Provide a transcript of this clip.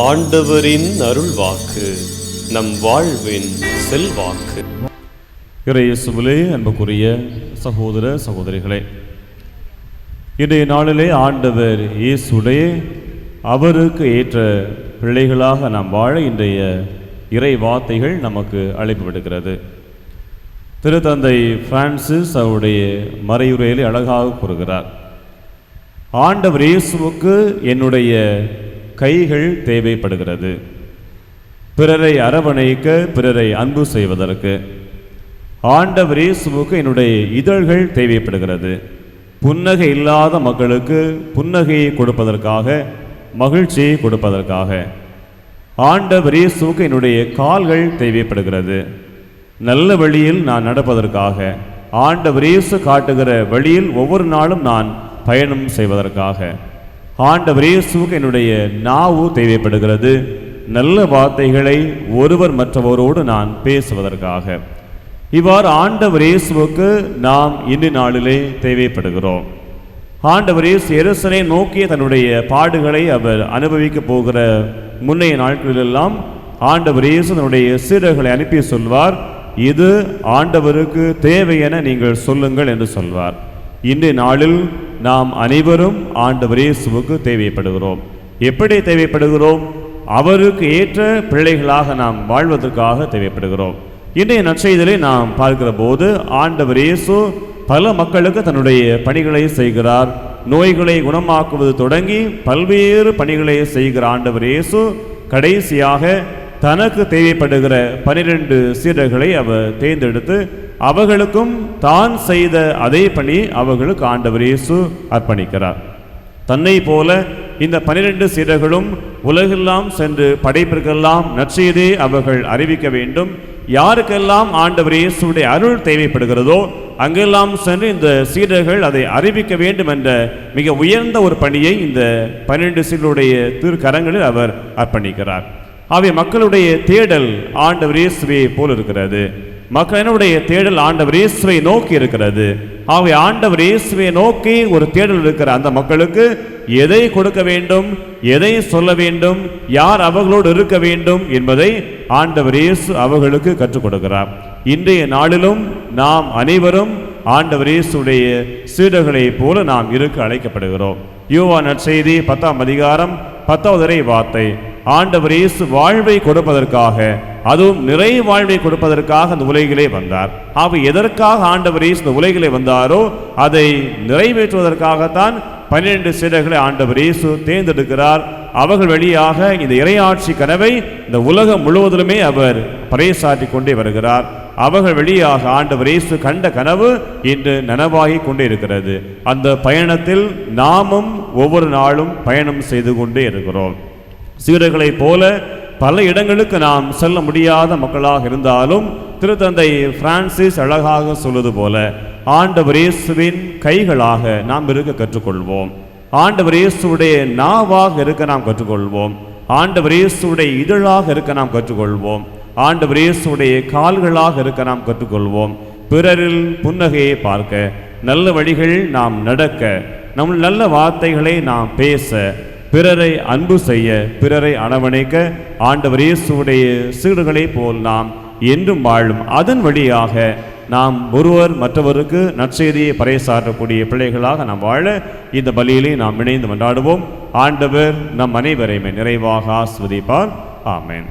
ஆண்டவரின் அருள் வாக்கு நம் வாழ்வின் செல்வாக்கு. இறையேசுவிலே அன்புக்குரிய சகோதர சகோதரிகளே இன்றைய நாளிலே ஆண்டவர் இயேசுடைய அவருக்கு ஏற்ற பிள்ளைகளாக நாம் வாழ இன்றைய இறை வார்த்தைகள் நமக்கு அழைப்பு விடுக்கிறது திருத்தந்தை பிரான்சிஸ் அவருடைய மறையுரையிலே அழகாக கூறுகிறார் ஆண்டவர் இயேசுவுக்கு என்னுடைய கைகள் தேவைப்படுகிறது. பிறரை அரவணைக்க பிறரை அன்பு செய்வதற்கு. ஆண்டவர் இயேசுவுக்கு என்னுடைய இதழ்கள் தேவைப்படுகிறது. புன்னகை இல்லாத மக்களுக்கு புன்னகையை கொடுப்பதற்காக மகிழ்ச்சியை கொடுப்பதற்காக. ஆண்டவர் இயேசுவுக்கு என்னுடைய கால்கள் தேவைப்படுகிறது. நல்ல வழியில் நான் நடப்பதற்காக ஆண்டவர் இயேசு காட்டுகிற வழியில் ஒவ்வொரு நாளும் நான் பயணம் செய்வதற்காக. ஆண்டவர் இயேசுவுக்கு என்னுடைய நாவு தேவைப்படுகிறது. நல்ல வார்த்தைகளை ஒருவர் மற்றவரோடு நான் பேசுவதற்காக. இவ்வாறு ஆண்டவர் இயேசுவுக்கு நாம் இன்று நாளிலே தேவைப்படுகிறோம். ஆண்டவர் இயேசு எருசலை நோக்கிய தன்னுடைய பாடுகளை அவர் அனுபவிக்க போகிற முன்னைய நாட்களிலெல்லாம் ஆண்டவர் இயேசு தன்னுடைய சீடர்களை அனுப்பி சொல்வார். இது ஆண்டவருக்கு தேவை என நீங்கள் சொல்லுங்கள் என்று சொல்வார். இன்றைய நாளில் நாம் அனைவரும் ஆண்டவர் இயேசுவுக்கு தேவைப்படுகிறோம். எப்படி தேவைப்படுகிறோம்? அவருக்கு ஏற்ற பிள்ளைகளாக நாம் வாழ்வதற்காக தேவைப்படுகிறோம். இன்றைய நற்செய்தலை நாம் பார்க்கிற போது ஆண்டவர் இயேசு பல மக்களுக்கு தன்னுடைய பணிகளை செய்கிறார். நோய்களை குணமாக்குவது தொடங்கி பல்வேறு பணிகளை செய்கிற ஆண்டவர் இயேசு கடைசியாக தனக்கு தேவைப்படுகிற பனிரெண்டு சீடர்களை அவர் தேர்ந்தெடுத்து அவர்களுக்கும் தான் செய்த அதே பணி அவர்களுக்கு ஆண்டவர் இயேசு அர்ப்பணிக்கிறார். தன்னை போல இந்த பனிரெண்டு சீடர்களும் உலகெல்லாம் சென்று படைப்பிற்கெல்லாம் நற்செய்தே அவர்கள் அறிவிக்க வேண்டும். யாருக்கெல்லாம் ஆண்டவர் இயேசுடைய அருள் தேவைப்படுகிறதோ அங்கெல்லாம் சென்று இந்த சீடர்கள் அதை அறிவிக்க வேண்டும் என்ற மிக உயர்ந்த ஒரு பணியை இந்த பன்னிரண்டு சீடருடைய திருக்கரங்களில் அவர் அர்ப்பணிக்கிறார். ஆகவே மக்களுடைய தேடல் ஆண்டவர் இயேசுவை போல் இருக்கிறது. மக்களினுடைய தேடல் ஆண்டவர் இயேசுவை நோக்கி இருக்கிறது. ஆகவே ஆண்டவர் இயேசுவை நோக்கி ஒரு தேடல் இருக்கிற அந்த மக்களுக்கு எதை கொடுக்க வேண்டும் எதை சொல்ல வேண்டும் யார் அவர்களோடு இருக்க வேண்டும் என்பதை ஆண்டவர் இயேசு அவர்களுக்கு கற்றுக் கொடுக்கிறார். இன்றைய நாளிலும் நாம் அனைவரும் ஆண்டவர் இயேசுடைய சீடர்களைப் போல நாம் இருக்க அழைக்கப்படுகிறோம். யோவா நற்செய்தி பத்தாம் அதிகாரம் பத்தாவது வார்த்தை. ஆண்டவர் இயேசு வாழ்வை கொடுப்பதற்காக அதுவும் நிறை வாழ்வை கொடுப்பதற்காக அந்த உலகிலே வந்தார். அவர் எதற்காக ஆண்டவர் இயேசு இந்த உலகிலே வந்தாரோ அதை நிறைவேற்றுவதற்காகத்தான் பன்னிரண்டு சீடர்களை ஆண்டவர் இயேசு தேர்ந்தெடுக்கிறார். அவர்கள் வழியாக இந்த இறையாட்சி கனவை இந்த உலகம் முழுவதிலுமே அவர் பறைசாற்றி கொண்டே வருகிறார். அவர்கள் வழியாக ஆண்டவர் இயேசு கண்ட கனவு இன்று நனவாகி கொண்டே இருக்கிறது. அந்த பயணத்தில் நாமும் ஒவ்வொரு நாளும் பயணம் செய்து கொண்டே இருக்கிறோம். சீடர்களைப் போல பல இடங்களுக்கு நாம் செல்ல முடியாத மக்களாக இருந்தாலும் திருத்தந்தை பிரான்சிஸ் அழகாக சொல்வது போல ஆண்டவர் இயேசுவின் கைகளாக நாம் இருக்க கற்றுக்கொள்வோம். ஆண்டவர் இயேசுடைய நாவாக இருக்க நாம் கற்றுக்கொள்வோம். ஆண்டவர் இயேசுடைய இதழாக இருக்க நாம் கற்றுக்கொள்வோம். ஆண்டவர் இயேசுடைய கால்களாக இருக்க நாம் கற்றுக்கொள்வோம். பிறரில் புன்னகையை பார்க்க நல்ல வழிகள் நாம் நடக்க நம் நல்ல வார்த்தைகளை நாம் பேச பிறரை அன்பு செய்ய பிறரை அணவணைக்க ஆண்டவர் இயேசுடைய சீடுகளைப் போல் நாம் என்றும் வாழும். அதன் வழியாக நாம் ஒருவர் மற்றவருக்கு நற்செய்தியை பறைசாற்றக்கூடிய பிள்ளைகளாக நாம் வாழ இந்த பலியிலே நாம் இணைந்து கொண்டாடுவோம் ஆண்டவர் நம் அனைவரையுமே நிறைவாக ஆஸ்வதிப்பார் ஆமேன்.